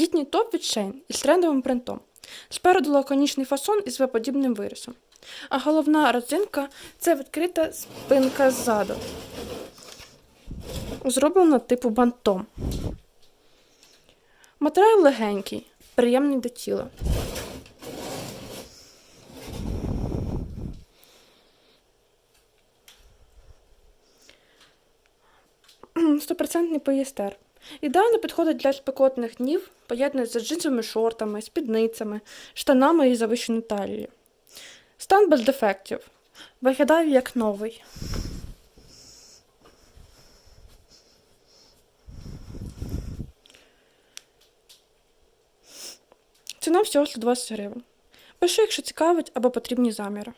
Літній топ від Shane із трендовим принтом. Спереду лаконічний фасон із V-подібним вирисом. А головна родзинка це відкрита спинка ззаду. Зроблена типу бантом. Матеріал легенький, приємний до тіла. Стопроцентний поєстер. Ідеально підходить для спекотних днів, поєднується з джинсовими шортами, спідницями, штанами і завищеною талією. Стан без дефектів. Виглядає як новий. Ціна всього 120 гривень. Пиши, якщо цікавить або потрібні заміри.